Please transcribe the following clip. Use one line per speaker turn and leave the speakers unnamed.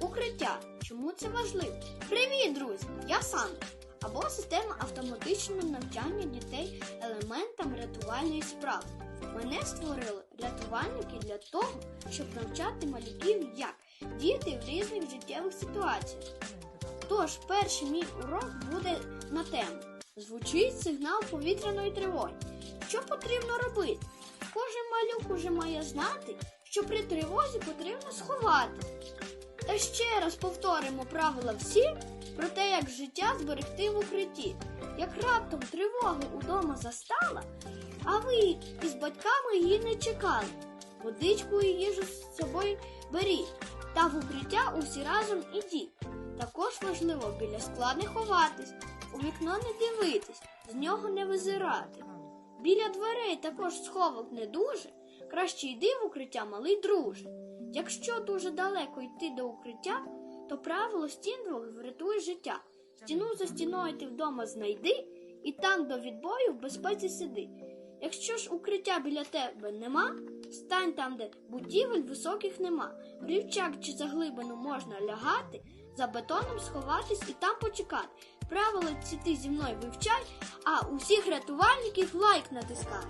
Укриття. Чому це важливо? Привіт, друзі! Я Сандра. Або система автоматичного навчання дітей елементам рятувальної справи. Мене створили рятувальники для того, щоб навчати малюків, як діяти в різних життєвих ситуаціях. Тож, перший мій урок буде на тему. Звучить сигнал повітряної тривоги. Що потрібно робити? Кожен малюк уже має знати, що при тривозі потрібно сховати. Ще раз повторимо правила всі про те, як життя зберегти в укритті. Як раптом тривога удома застала, а ви із батьками її не чекали. Водичку і їжу з собою беріть, та в укриття усі разом ідіть. Також важливо біля скла не ховатись, у вікно не дивитись, з нього не визирати. Біля дверей також сховок не дуже, краще йди в укриття, малий друже. Якщо дуже далеко йти до укриття, то правило стін двох врятує життя. Стіну за стіною ти вдома знайди і там до відбою в безпеці сиди. Якщо ж укриття біля тебе нема, стань там, де будівель високих нема. В рівчак чи заглибину можна лягати, за бетоном сховатись і там почекати. Правила ці ти зі мною вивчай, а усіх рятувальників лайк натискай.